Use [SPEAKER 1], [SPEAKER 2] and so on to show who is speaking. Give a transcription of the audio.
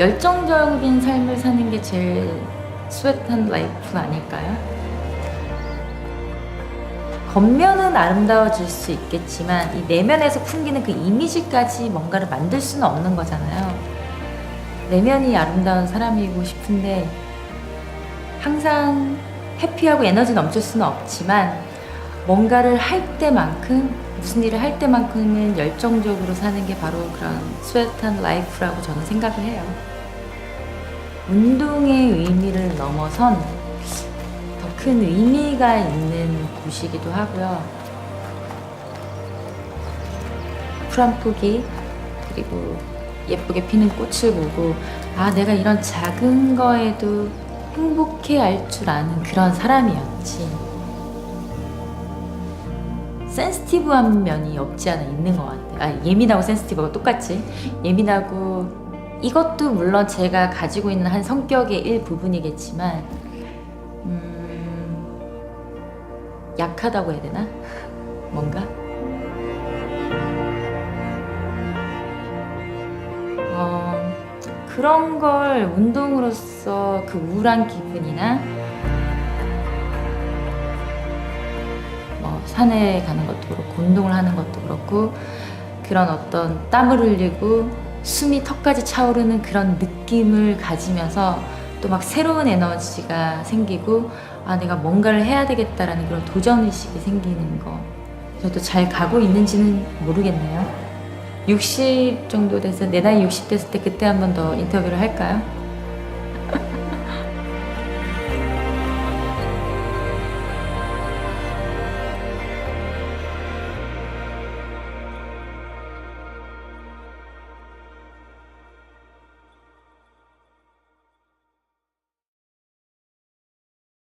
[SPEAKER 1] 열정적인 삶을 사는 게 제일 스웨트한 라이프 아닐까요? 겉면은 아름다워질 수 있겠지만 이 내면에서 풍기는 그 이미지까지 뭔가를 만들 수는 없는 거잖아요. 내면이 아름다운 사람이고 싶은데 항상 해피하고 에너지 넘칠 수는 없지만 뭔가를 할 때만큼 무슨 일을 할 때만큼은 열정적으로 사는 게 바로 그런 스웨트한 라이프라고 저는 생각을 해요. 운동의 의미를 넘어선 더 큰 의미가 있는 곳이기도 하고요. 쿨한 포기 그리고 예쁘게 피는 꽃을 보고 아 내가 이런 작은 거에도 행복해 할 줄 아는 그런 사람이었지. 센스티브한 면이 없지 않아 있는 것 같아요. 아, 예민하고 센스티브가 똑같지. 예민하고 이것도 물론 제가 가지고 있는 한 성격의 일부분이겠지만 음, 약하다고 해야 되나? 뭔가? 어, 그런 걸 운동으로써 그 우울한 기분이나 산에 가는 것도 그렇고 운동을 하는 것도 그렇고 그런 어떤 땀을 흘리고 숨이 턱까지 차오르는 그런 느낌을 가지면서 또 막 새로운 에너지가 생기고 아 내가 뭔가를 해야 되겠다라는 그런 도전 의식이 생기는 거 저도 잘 가고 있는지는 모르겠네요. 60 정도 돼서 내 나이 60 됐을 때 그때 한번 더 인터뷰를 할까요?